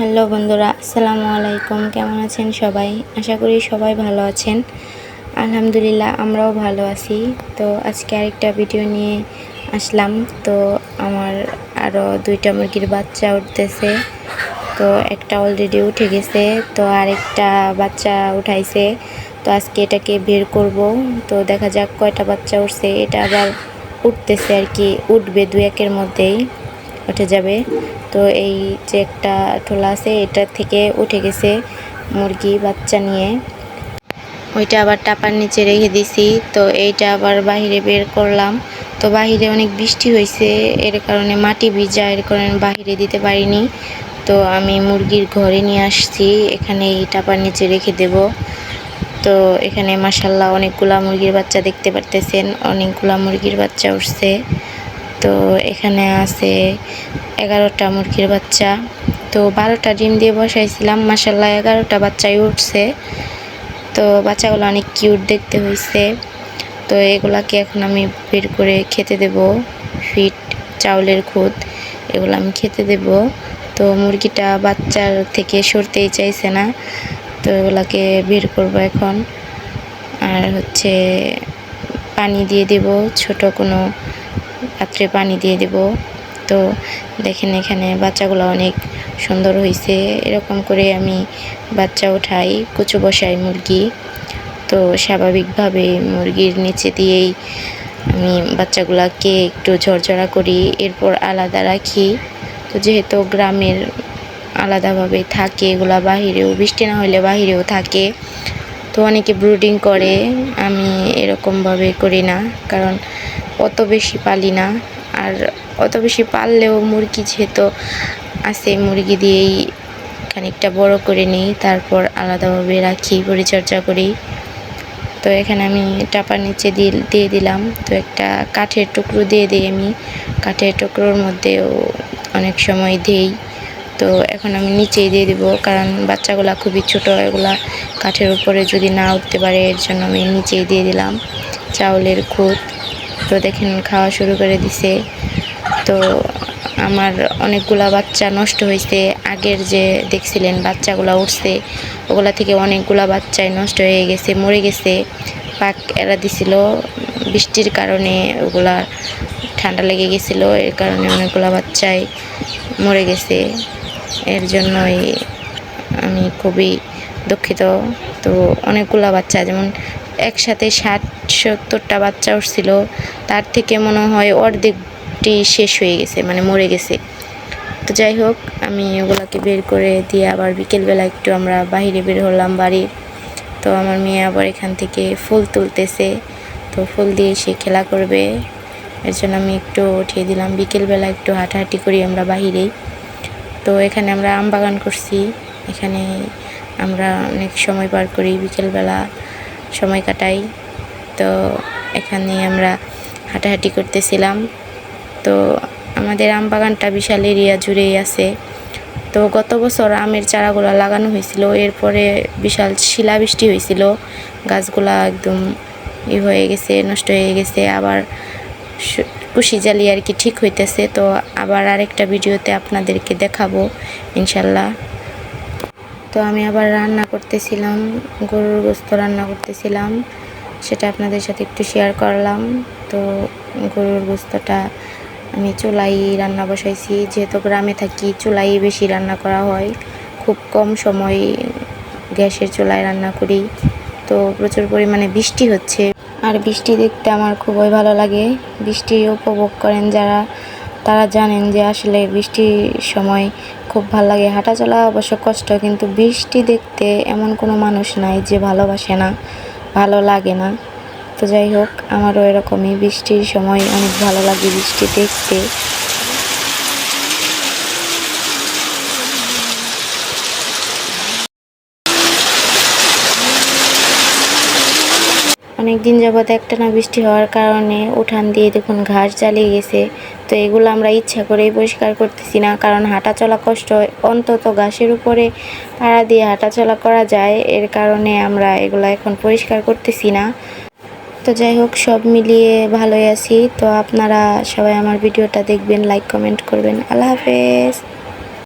Hello বন্ধুরা, আসসালামু আলাইকুম। কেমন আছেন সবাই? আশা করি সবাই ভালো আছেন। আলহামদুলিল্লাহ, আমরাও ভালো আছি। তো আজকে আরেকটা ভিডিও নিয়ে আসলাম। তো আমার আরও দুইটা মুরগির বাচ্চা উঠতেছে। তো একটা অলরেডি উঠে গেছে, তো আরেকটা বাচ্চা উঠাইছে। তো আজকে এটাকে বের করব। তো দেখা যাক কয়টা বাচ্চা উঠছে। এটা আবার উঠতেছে আর কি, উঠবে দু একের মধ্যেই। উঠে যাবে। তো এই যে একটা ঠোলা আছে, এটা থেকে উঠে গেছে মুরগি, বাচ্চা নিয়ে। ওইটা আবার টাপার নিচে রেখে দিছি। তো এইটা আবার বাইরে বের করলাম। তো বাহিরে অনেক বৃষ্টি হয়েছে, এর কারণে মাটি ভিজা, এর কারণে বাহিরে দিতে পারিনি। তো আমি মুরগির ঘরে নিয়ে আসছি, এখানে এই টাপার নিচে রেখে দেব। তো এখানে মাসাল্লাহ অনেকগুলা মুরগির বাচ্চা দেখতে পারতেছেন, অনেকগুলা মুরগির বাচ্চা উঠছে। তো এখানে আছে এগারোটা মুরগির বাচ্চা। তো বারোটা ডিম দিয়ে বসাইছিলাম মাসাল্লাহ এগারোটা বাচ্চাই উঠছে। তো বাচ্চাগুলো অনেক কিউট দেখতে হয়েছে তো এগুলাকে এখন আমি বের করে খেতে দেব। ফিট চাউলের খুদ, এগুলো আমি খেতে দেব। তো মুরগিটা বাচ্চার থেকে সরতেই চাইছে না। তো এগুলাকে বের করব এখন। আর হচ্ছে পানি দিয়ে দেব ছোট কোনো পাত্রে পানি দিয়ে দেব। তো দেখেন এখানে বাচ্চাগুলো অনেক সুন্দর হয়েছে এরকম করে আমি বাচ্চা উঠাই, কুচু বসাই মুরগি। তো স্বাভাবিকভাবে মুরগির নিচে দিয়েই আমি বাচ্চাগুলোকে একটু ঝরঝরা করি, এরপর আলাদা রাখি। তো যেহেতু গ্রামের আলাদাভাবে থাকে, এগুলা বাহিরেও, বৃষ্টি না হলে বাহিরেও থাকে। তো অনেকে ব্রুডিং করে, আমি এরকমভাবে করি না। কারণ অত বেশি পালি না। আর অত বেশি পাললেও মুরগি যেহেতু আছে, মুরগি দিয়েই খানিকটা বড় করে নিই, তারপর আলাদাভাবে রাখি, পরিচর্যা করি। তো এখানে আমি টাপার নিচে দিয়ে দিয়ে দিলাম। তো একটা কাঠের টুকরো দিয়ে দিই আমি। কাঠের টুকরোর মধ্যেও অনেক সময় দিই। তো এখন আমি নিচেই দিয়ে দিব, কারণ বাচ্চাগুলা খুবই ছোট, এগুলা কাঠের উপরে যদি না উঠতে পারে, এর জন্য আমি নিচেই দিয়ে দিলাম। চাউলের খুদ তো দেখেন খাওয়া শুরু করে দিছে। তো আমার অনেকগুলা বাচ্চা নষ্ট হয়েছে আগের যে দেখছিলেন বাচ্চাগুলা উঠছে, ওগুলা থেকে অনেকগুলা বাচ্চাই নষ্ট হয়ে গেছে, মরে গেছে। পাক এরা দিছিল বৃষ্টির কারণে ওগুলা ঠান্ডা লেগে গেছিল এর কারণে অনেকগুলা বাচ্চাই মরে গেছে। এর জন্যই আমি খুবই দুঃখিত। তো অনেকগুলা বাচ্চা যেমন একসাথে ষাট সত্তরটা বাচ্চা উঠছিল, তার থেকে মনে হয় অর্ধেকটি শেষ হয়ে গেছে মানে মরে গেছে। তো যাই হোক, আমি ওগুলোকে বের করে দিয়ে আবার বিকেলবেলা একটু আমরা বাইরে বের হলাম বাড়ির তো আমার মেয়ে আবার এখান থেকে ফুল তুলতেছে, তো ফুল দিয়ে সে খেলা করবে। এর জন্য আমি একটু উঠিয়ে দিলাম, বিকেলবেলা একটু হাঁটাহাঁটি করি আমরা বাহিরেই। তো এখানে আমরা আম বাগান করছি, এখানে আমরা অনেক সময় পার করি, বিকেলবেলা সময় কাটাই। তো এখানে আমরা হাঁটাহাঁটি করতেছিলাম। তো আমাদের আম বাগানটা বিশাল এরিয়া জুড়েই আছে। তো গত বছর আমের চারাগুলো লাগানো হয়েছিল, এরপরে বিশাল শিলাবৃষ্টি হয়েছিল। গাছগুলা একদম ই হয়ে গেছে, নষ্ট হয়ে গেছে। আবার কুশি জালি আর কি ঠিক হইতেছে। তো আবার আরেকটা ভিডিওতে আপনাদেরকে দেখাবো, ইনশাল্লাহ। তো আমি আবার রান্না করতেছিলাম, গরুর গোস্ত রান্না করতেছিলাম। সেটা আপনাদের সাথে একটু শেয়ার করলাম। তো গরুর গোস্তটা আমি চুলাই রান্না বসাইছি। যেহেতু গ্রামে থাকি, চুলাই বেশি রান্না করা হয়। খুব কম সময় গ্যাসের চুলায় রান্না করি। তো প্রচুর পরিমাণে বৃষ্টি হচ্ছে। আর বৃষ্টি দেখতে আমার খুবই ভালো লাগে। বৃষ্টি উপভোগ করেন যারা, তারা জানেন যে আসলে বৃষ্টির সময় খুব ভালো লাগে। হাঁটা চলা অবশ্য কষ্ট, কিন্তু বৃষ্টি দেখতে এমন কোনো মানুষ নাই যে ভালোবাসে না। ভালো লাগে না। তো যাই হোক, আমারও এরকমই বৃষ্টির সময় অনেক ভালো লাগে বৃষ্টি দেখতে। অনেক দিন যাবৎ একটানা বৃষ্টি হওয়ার কারণে উঠান দিয়ে দেখুন ঘাস জ্বালিয়ে গেছে। তো এগুলো আমরা ইচ্ছা করেই পরিষ্কার করতেছি না, কারণ হাঁটা চলা কষ্ট। অন্তত ঘাসের উপরে পাড়া দিয়ে হাঁটা চলা করা যায়, এর কারণে আমরা এগুলো এখন পরিষ্কার করতেছি না। তো যাই হোক, সব মিলিয়ে ভালোই আছি। তো আপনারা সবাই আমার ভিডিওটা দেখবেন লাইক কমেন্ট করবেন। আল্লাহ হাফেজ।